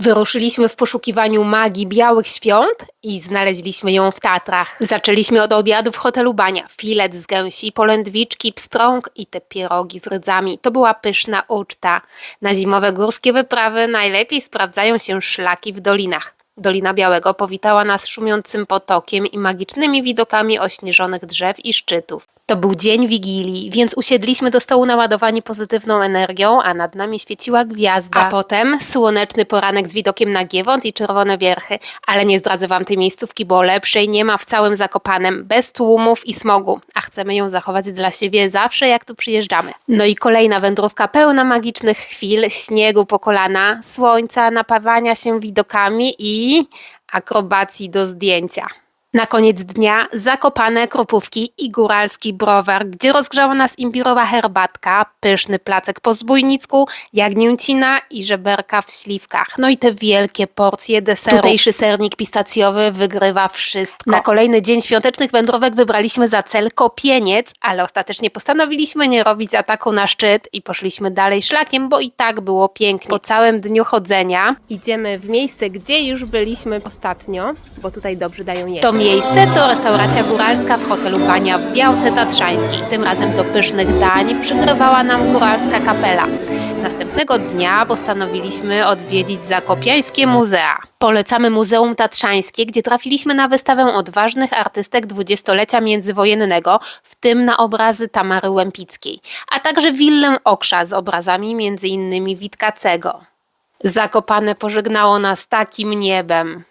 Wyruszyliśmy w poszukiwaniu magii białych świąt i znaleźliśmy ją w Tatrach. Zaczęliśmy od obiadu w hotelu Bania. Filet z gęsi, polędwiczki, pstrąg i te pierogi z rydzami. To była pyszna uczta. Na zimowe górskie wyprawy najlepiej sprawdzają się szlaki w dolinach. Dolina Białego powitała nas szumiącym potokiem i magicznymi widokami ośnieżonych drzew i szczytów. To był dzień Wigilii, więc usiedliśmy do stołu naładowani pozytywną energią, a nad nami świeciła gwiazda. A potem słoneczny poranek z widokiem na Giewont i Czerwone Wierchy. Ale nie zdradzę wam tej miejscówki, bo lepszej nie ma w całym Zakopanem, bez tłumów i smogu. A chcemy ją zachować dla siebie zawsze, jak tu przyjeżdżamy. No i kolejna wędrówka pełna magicznych chwil, śniegu po kolana, słońca, napawania się widokami i akrobacji do zdjęcia. Na koniec dnia zakopane kropówki i góralski browar, gdzie rozgrzała nas imbirowa herbatka, pyszny placek po zbójnicku, jagnięcina i żeberka w śliwkach. No i te wielkie porcje deseru. Tutejszy sernik pistacjowy wygrywa wszystko. Na kolejny dzień świątecznych wędrówek wybraliśmy za cel Kopieniec, ale ostatecznie postanowiliśmy nie robić ataku na szczyt i poszliśmy dalej szlakiem, bo i tak było pięknie. Po całym dniu chodzenia idziemy w miejsce, gdzie już byliśmy ostatnio, bo tutaj dobrze dają jeść. Miejsce to restauracja góralska w hotelu Bania w Białce Tatrzańskiej. Tym razem do pysznych dań przygrywała nam góralska kapela. Następnego dnia postanowiliśmy odwiedzić Zakopiańskie Muzea. Polecamy Muzeum Tatrzańskie, gdzie trafiliśmy na wystawę odważnych artystek dwudziestolecia międzywojennego, w tym na obrazy Tamary Łępickiej, a także willę Oksza z obrazami m.in. Witkacego. Zakopane pożegnało nas takim niebem.